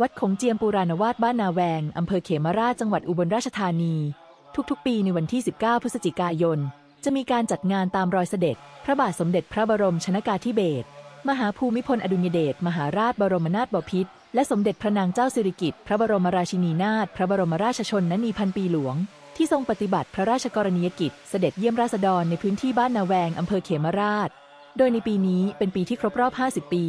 วัดขงเจียมปูรานวาสบ้านนาแวง อำเภอเขมราชจังหวัดอุบลราชธานี ทุกๆ ปีในวันที่ 19 พฤศจิกายน จะมีการจัดงานตามรอยเสด็จ พระบาทสมเด็จพระบรมชนากาธิเบศรมหาภูมิพลอดุลยเดชมหาราชบรมนาถบพิตรและสมเด็จพระนางเจ้าสิริกิติ์พระบรมราชินีนาถพระบรมราชชนนีพันปีหลวง ที่ทรงปฏิบัติพระราชกรณียกิจ เสด็จเยี่ยมราษฎรในพื้นที่บ้านนาแวงอำเภอเขมราช โดยในปีนี้เป็นปีที่ครบรอบ 50 ปี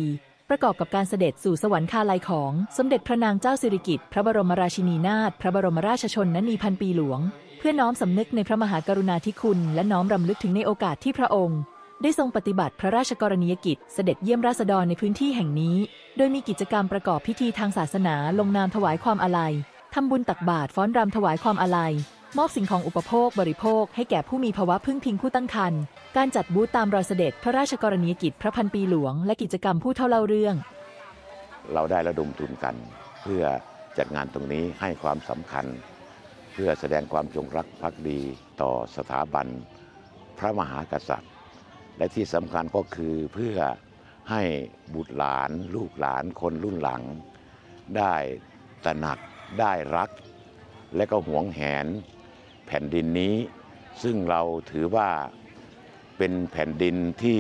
ประกอบกับการเสด็จสู่สวรรคาลัยของสมเด็จพระนางเจ้าสิริกิติ์พระบรมราชินีนาถพระบรมราชชนนีพันปีหลวง เพื่อน้อมสำนึกในพระมหากรุณาธิคุณ และน้อมรำลึกถึงในโอกาสที่พระองค์ ได้ทรงปฏิบัติพระราชกรณียกิจ เสด็จเยี่ยมราษฎรในพื้นที่แห่งนี้ โดยมีกิจกรรมประกอบพิธีทางศาสนาลงนามถวายความอาลัยทำบุญตักบาตรฟ้อนรำถวายความอาลัย มอบสิ่งของอุปโภคบริโภค ให้แก่ผู้มีภาวะพึ่งพิงผู้ตั้งครรภ์การจัดบูธตามรอยเสด็จพระราชกรณียกิจพระพันปีหลวง และกิจกรรมผู้เท่าเล่าเรื่อง เราได้ระดมทุนกัน เพื่อจัดงานตรงนี้ให้ความสำคัญ เพื่อแสดงความจงรักภักดีต่อสถาบัน พระมหากษัตริย์ และที่สำคัญก็คือเพื่อให้บุตรหลาน ลูกหลานคนรุ่นหลัง ได้ตระหนักได้รัก และก็หวงแหน แผ่นดินนี้ ซึ่งเราถือว่าเป็นแผ่นดินที่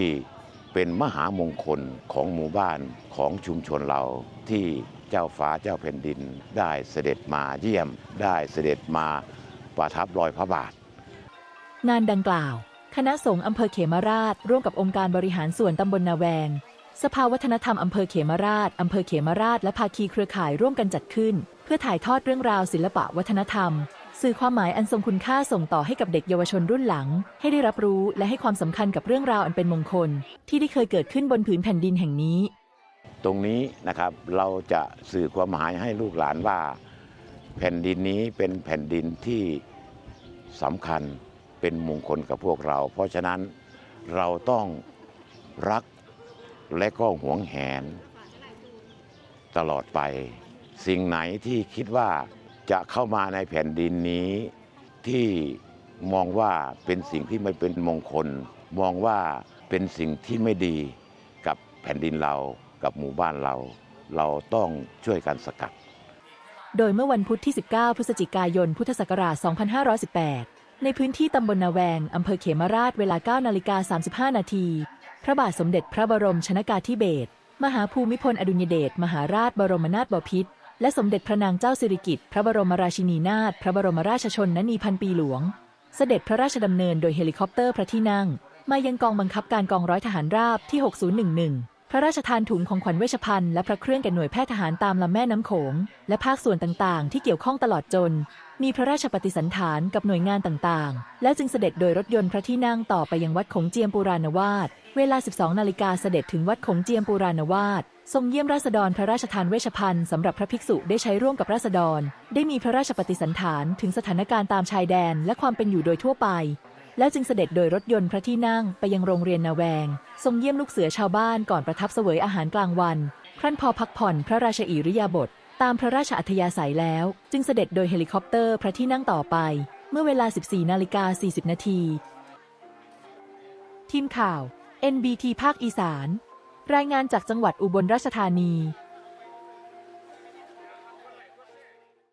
เป็นมหามงคลของหมู่บ้านของชุมชนเราที่เจ้าฟ้าเจ้าแผ่นดิน ได้เสด็จมาเยี่ยม ได้เสด็จมาประทับรอยพระบาท งานดังกล่าว คณะสงฆ์อำเภอเขมราช ร่วมกับองค์การบริหารส่วนตำบลนาแวง สภาวัฒนธรรมอำเภอเขมราชอำเภอเขมราชและภาคีเครือข่ายร่วมกันจัดขึ้น เพื่อถ่ายทอดเรื่องราวศิลปะวัฒนธรรม สื่อความหมายอันทรงคุณค่าส่งต่อให้กับเด็กเยาวชนรุ่นหลัง ให้ได้รับรู้และให้ความสำคัญกับเรื่องราวอันเป็นมงคล ที่ได้เคยเกิดขึ้นบนผืนแผ่นดินแห่งนี้ ตรงนี้นะครับเราจะสื่อความหมายให้ลูกหลานว่า แผ่นดินนี้เป็นแผ่นดินที่สำคัญเป็นมงคลกับพวกเรา เพราะฉะนั้นเราต้องรักและก็หวงแหน ตลอดไป สิ่งไหนที่คิดว่า จะเข้ามาในแผ่นดินนี้ที่มองว่าเป็นสิ่งที่ไม่เป็นมงคล มองว่าเป็นสิ่งที่ไม่ดีกับแผ่นดินเรากับหมู่บ้านเรา เราต้องช่วยกันสกัด โดยเมื่อวันพุธที่ 19 พฤศจิกายน พุทธศักราช 2518 ในพื้นที่ตำบลนาแวง อำเภอเขมราชเวลา 9 นาฬิกา 35 นาที พระบาทสมเด็จพระบรมชนากาธิเบศรมหาภูมิพลอดุลยเดชมหาราชบรมนาถบพิตร และสมเด็จพระนางเจ้าสิริกิติ์พระบรมราชินีนาถพระบรมราชชนนีพันปีหลวง เสด็จพระราชดำเนินโดยเฮลิคอปเตอร์พระที่นั่ง มายังกองบังคับการกองร้อยทหารราบที่ 6011 พระราชทานถุงของขวัญเวชภัณฑ์และพระเครื่องแก่หน่วยแพทย์ทหารตามลำแม่น้ำโขง และภาคส่วนต่างๆ ที่เกี่ยวข้องตลอดจน มีพระราชปฏิสันถานกับหน่วยงานต่างๆ และจึงเสด็จโดยรถยนต์พระที่นั่งต่อไปยังวัดขงเจียมปูรานวาสเวลา 12 นาฬิกาเสด็จถึงวัดขงเจียมปูรานวาสทรงเยี่ยมราษฎรพระราชทานเวชภัณฑ์สำหรับพระภิกษุได้ใช้ร่วมกับราษฎร ได้มีพระราชปฏิสันถานถึงสถานการณ์ตามชายแดนและความเป็นอยู่โดยทั่วไป แล้วจึงเสด็จโดยรถยนต์พระที่นั่งไปยังโรงเรียนนาแวง ทรงเยี่ยมลูกเสือชาวบ้านก่อนประทับเสวยอาหารกลางวัน ครั้นพอพักผ่อนพระราชอิริยาบถตามพระราชอัธยาศัยแล้ว จึงเสด็จโดยเฮลิคอปเตอร์พระที่นั่งต่อไป เมื่อเวลา 14นาฬิกา40 นาที ทีมข่าว NBT ภาคอีสาน รายงานจากจังหวัดอุบลราชธานี